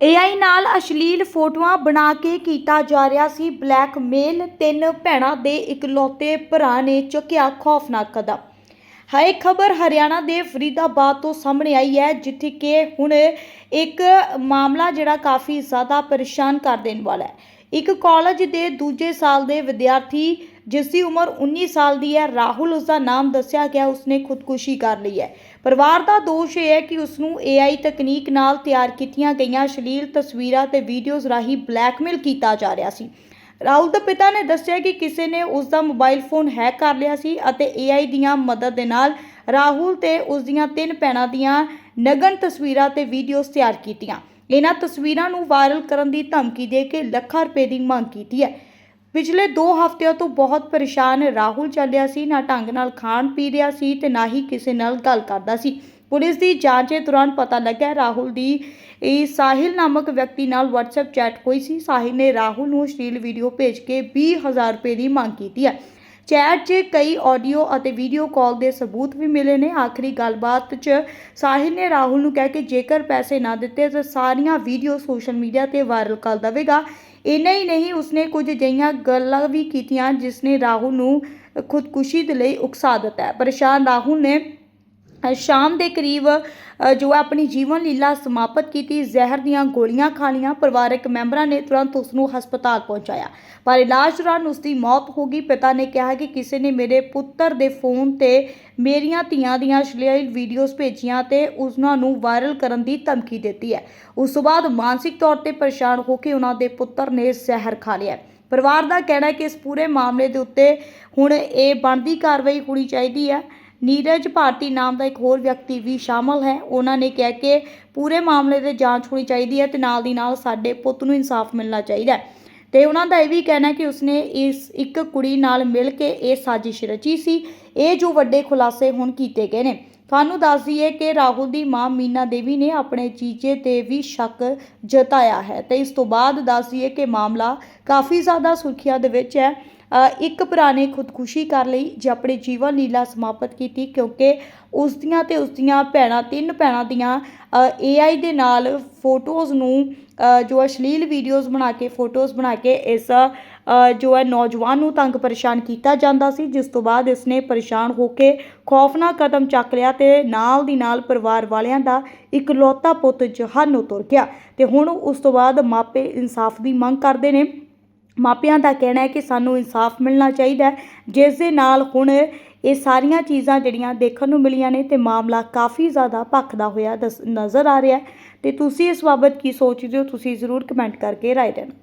AI ਨਾਲ ਅਸ਼ਲੀਲ ਫੋਟੋਆਂ ਬਣਾ ਕੇ ਕੀਤਾ ਜਾ ਰਿਹਾ ਸੀ ਬਲੈਕਮੇਲ। ਤਿੰਨ ਭੈਣਾਂ ਦੇ ਇਕਲੌਤੇ ਭਰਾ ਨੇ ਚੁੱਕਿਆ ਖੌਫਨਾਕ ਕਦਮ ਹਾਏ, ਖਬਰ ਹਰਿਆਣਾ ਦੇ ਫਰੀਦਾਬਾਦ ਤੋਂ ਸਾਹਮਣੇ ਆਈ ਹੈ, ਜਿੱਥੇ ਕਿ ਹੁਣ ਇੱਕ ਮਾਮਲਾ ਜਿਹੜਾ ਕਾਫੀ ਜ਼ਿਆਦਾ ਪਰੇਸ਼ਾਨ ਕਰ ਦੇਣ ਵਾਲਾ ਹੈ। ਇੱਕ ਕਾਲਜ ਦੇ ਦੂਜੇ ਸਾਲ ਦੇ ਵਿਦਿਆਰਥੀ ਜਿਸ ਦੀ ਉਮਰ 19 ਸਾਲ ਦੀ ਹੈ। ਰਾਹੁਲ ਉਸ ਦਾ ਨਾਮ ਦੱਸਿਆ ਗਿਆ, ਉਸਨੇ ਖੁਦਕੁਸ਼ੀ ਕਰ ਲਈ ਹੈ। ਪਰਿਵਾਰ ਦਾ ਦੋਸ਼ ਇਹ ਹੈ ਕਿ ਉਸ ਨੂੰ AI ਤਕਨੀਕ ਨਾਲ ਤਿਆਰ ਕੀਤੀਆਂ ਗਈਆਂ ਅਸ਼ਲੀਲ ਤਸਵੀਰਾਂ ਤੇ ਵੀਡੀਓਜ਼ ਰਾਹੀਂ ਬਲੈਕਮੇਲ ਕੀਤਾ ਜਾ ਰਿਹਾ ਸੀ। ਰਾਹੁਲ ਦੇ ਪਿਤਾ ਨੇ ਦੱਸਿਆ ਕਿ ਕਿਸੇ ਨੇ ਉਸ ਦਾ ਮੋਬਾਈਲ ਫੋਨ ਹੈਕ ਕਰ ਲਿਆ ਸੀ ਅਤੇ AI ਦੀਆਂ ਮਦਦ ਦੇ ਨਾਲ ਰਾਹੁਲ ਤੇ ਉਸ ਦੀਆਂ ਤਿੰਨ ਭੈਣਾਂ ਦੀਆਂ ਨਗਨ ਤਸਵੀਰਾਂ ਤੇ ਵੀਡੀਓਜ਼ ਤਿਆਰ ਕੀਤੀਆਂ। ਇਹਨਾਂ ਤਸਵੀਰਾਂ ਨੂੰ ਵਾਇਰਲ ਕਰਨ ਦੀ ਧਮਕੀ ਦੇ ਕੇ ਲੱਖਾਂ ਰੁਪਏ ਦੀ ਮੰਗ ਕੀਤੀ ਹੈ। ਪਿਛਲੇ 2 ਹਫ਼ਤਿਆਂ ਤੋਂ ਬਹੁਤ ਪਰੇਸ਼ਾਨ ਰਾਹੁਲ ਚੱਲਿਆ ਸੀ, ਨਾ ਢੰਗ ਨਾਲ ਖਾਣ ਪੀ ਰਿਹਾ ਸੀ ਤੇ ਨਾ ਹੀ ਕਿਸੇ ਨਾਲ ਗੱਲ ਕਰਦਾ ਸੀ। ਪੁਲਿਸ ਦੀ ਜਾਂਚ ਦੇ ਦੌਰਾਨ ਪਤਾ ਲੱਗਾ ਰਾਹੁਲ ਦੀ ਇਹ ਸਾਹਿਲ ਨਾਮਕ ਵਿਅਕਤੀ ਨਾਲ WhatsApp ਚੈਟ ਹੋਈ ਸੀ। ਸਾਹਿਲ ਨੇ ਰਾਹੁਲ ਨੂੰ ਅਸ਼ਲੀਲ ਵੀਡੀਓ ਭੇਜ ਕੇ 20000 ਰੁਪਏ ਦੀ ਮੰਗ ਕੀਤੀ ਹੈ। ਚੈਟ 'ਚ ਕਈ ਆਡੀਓ ਅਤੇ ਵੀਡੀਓ ਕਾਲ ਦੇ ਸਬੂਤ ਵੀ ਮਿਲੇ ਨੇ। ਆਖਰੀ ਗੱਲਬਾਤ 'ਚ ਸਾਹਿਲ ਨੇ ਰਾਹੁਲ ਨੂੰ ਕਿਹਾ ਕਿ ਜੇਕਰ ਪੈਸੇ ਨਾ ਦਿੱਤੇ ਤਾਂ ਸਾਰੀਆਂ ਵੀਡੀਓ ਸੋਸ਼ਲ ਮੀਡੀਆ ਤੇ ਵਾਇਰਲ ਕਰ ਦੇਵੇਗਾ। ਇੰਨਾ ਹੀ ਨਹੀਂ, ਉਸਨੇ ਕੁਝ ਅਜਿਹੀਆਂ ਗੱਲਾਂ ਵੀ ਕੀਤੀਆਂ ਜਿਸ ਨੇ ਰਾਹੁਲ ਨੂੰ ਖੁਦਕੁਸ਼ੀ ਦੇ ਲਈ ਉਕਸਾ ਦਿੱਤਾ ਪਰੇਸ਼ਾਨ ਰਾਹੁਲ ਨੇ ਸ਼ਾਮ ਦੇ ਕਰੀਬ ਜੋ ਹੈ ਆਪਣੀ ਜੀਵਨ ਲੀਲਾ ਸਮਾਪਤ ਕੀਤੀ, ਜ਼ਹਿਰ ਦੀਆਂ ਗੋਲੀਆਂ ਖਾ ਲਈਆਂ, ਪਰਿਵਾਰਕ ਮੈਂਬਰਾਂ ਨੇ ਤੁਰੰਤ ਉਸ ਨੂੰ ਹਸਪਤਾਲ ਪਹੁੰਚਾਇਆ। ਪਰ ਇਲਾਜ ਦੌਰਾਨ ਉਸ ਦੀ ਮੌਤ ਹੋ ਗਈ। ਪਿਤਾ ਨੇ ਕਿਹਾ ਕਿ ਕਿਸੇ ਨੇ ਮੇਰੇ ਪੁੱਤਰ ਦੇ ਫੋਨ ਤੇ ਮੇਰੀਆਂ ਧੀਆਂ ਦੀਆਂ ਅਸ਼ਲੀਲ ਵੀਡੀਓਜ਼ ਭੇਜੀਆਂ ਤੇ ਉਹਨਾਂ ਨੂੰ ਵਾਇਰਲ ਕਰਨ ਦੀ ਧਮਕੀ ਦਿੱਤੀ ਹੈ। ਉਸ ਤੋਂ ਬਾਅਦ ਮਾਨਸਿਕ ਤੌਰ ਤੇ ਪਰੇਸ਼ਾਨ ਹੋ ਕੇ ਉਹਨਾਂ ਦੇ ਪੁੱਤਰ ਨੇ ਜ਼ਹਿਰ ਖਾ ਲਿਆ ਪਰਿਵਾਰ ਦਾ ਕਹਿਣਾ ਹੈ ਕਿ ਇਸ ਪੂਰੇ ਮਾਮਲੇ ਦੇ ਉੱਤੇ ਹੁਣ ਇਹ ਬਣਦੀ ਕਾਰਵਾਈ ਹੋਣੀ ਚਾਹੀਦੀ ਹੈ। ਨੀਰਜ ਭਾਰਤੀ ਨਾਮ ਦਾ ਇੱਕ ਹੋਰ ਵਿਅਕਤੀ ਵੀ ਸ਼ਾਮਲ ਹੈ। ਉਹਨਾਂ ਨੇ ਕਿਹਾ ਕਿ ਪੂਰੇ ਮਾਮਲੇ 'ਤੇ ਜਾਂਚ ਹੋਣੀ ਚਾਹੀਦੀ ਹੈ ਤੇ ਨਾਲ ਦੀ ਨਾਲ ਸਾਡੇ ਪੁੱਤ ਨੂੰ ਇਨਸਾਫ ਮਿਲਣਾ ਚਾਹੀਦਾ ਹੈ। ਤੇ ਉਹਨਾਂ ਦਾ ਇਹ ਵੀ ਕਹਿਣਾ ਕਿ ਉਸਨੇ ਇਸ ਇੱਕ ਕੁੜੀ ਨਾਲ ਮਿਲ ਕੇ ਇਹ ਸਾਜ਼ਿਸ਼ ਰਚੀ ਸੀ। ਇਹ ਜੋ ਵੱਡੇ ਖੁਲਾਸੇ ਹੁਣ ਕੀਤੇ ਗਏ ਨੇ। ਤੁਹਾਨੂੰ ਦੱਸ ਦਈਏ ਕਿ ਰਾਹੁਲ ਦੀ ਮਾਂ ਮੀਨਾ ਦੇਵੀ ਨੇ ਆਪਣੇ ਜੀਜੇ ਤੇ ਵੀ ਸ਼ੱਕ ਜਤਾਇਆ ਹੈ। ਤੇ ਇਸ ਤੋਂ ਬਾਅਦ ਦੱਸ ਦਈਏ ਕਿ ਮਾਮਲਾ ਕਾਫੀ ਜ਼ਿਆਦਾ ਸੁਰਖੀਆਂ ਦੇ ਵਿੱਚ ਹੈ। ਇੱਕ ਭਰਾ ਨੇ ਖੁਦਕੁਸ਼ੀ ਕਰ ਲਈ, ਜੇ ਆਪਣੇ ਜੀਵਨ ਲੀਲਾ ਸਮਾਪਤ ਕੀਤੀ, ਕਿਉਂਕਿ ਉਸ ਦੀਆਂ ਤੇ ਉਸ ਦੀਆਂ ਭੈਣਾਂ, ਤਿੰਨ ਭੈਣਾਂ ਦੀਆਂ AI ਦੇ ਨਾਲ ਫੋਟੋਜ਼ ਨੂੰ ਜੋ ਅਸ਼ਲੀਲ ਵੀਡੀਓਜ਼ ਬਣਾ ਕੇ, ਫੋਟੋਜ਼ ਬਣਾ ਕੇ ਇਸ ਜੋ ਹੈ ਨੌਜਵਾਨ ਨੂੰ ਤੰਗ ਪਰੇਸ਼ਾਨ ਕੀਤਾ ਜਾਂਦਾ ਸੀ, ਜਿਸ ਤੋਂ ਬਾਅਦ ਇਸਨੇ ਪਰੇਸ਼ਾਨ ਹੋ ਕੇ ਖੌਫਨਾਕ ਕਦਮ ਚੱਕ ਲਿਆ ਤੇ ਨਾਲ ਦੀ ਨਾਲ ਪਰਿਵਾਰ ਵਾਲਿਆਂ ਦਾ ਇਕਲੌਤਾ ਪੁੱਤ ਜਹਾਨੋਂ ਤੁਰ ਗਿਆ। ਤੇ ਹੁਣ ਉਸ ਤੋਂ ਬਾਅਦ ਮਾਪੇ ਇਨਸਾਫ ਦੀ ਮੰਗ ਕਰਦੇ ਨੇ। ਮਾਪਿਆਂ ਦਾ ਕਹਿਣਾ ਹੈ ਕਿ ਸਾਨੂੰ ਇਨਸਾਫ ਮਿਲਣਾ ਚਾਹੀਦਾ ਜਿਸ ਦੇ ਨਾਲ ਹੁਣ ਇਹ ਸਾਰੀਆਂ ਚੀਜ਼ਾਂ ਜਿਹੜੀਆਂ ਦੇਖਣ ਨੂੰ ਮਿਲੀਆਂ ਨੇ ਤੇ ਮਾਮਲਾ ਕਾਫੀ ਜ਼ਿਆਦਾ ਭਖਦਾ ਹੋਇਆ ਦਸ- ਨਜ਼ਰ ਆ ਰਿਹਾ ਹੈ। ਤੇ ਤੁਸੀਂ ਇਸ ਬਾਬਤ ਕੀ ਸੋਚਦੇ ਹੋ? ਤੁਸੀਂ ਜ਼ਰੂਰ ਕਮੈਂਟ ਕਰਕੇ ਰਾਏ ਦੇਣਾ।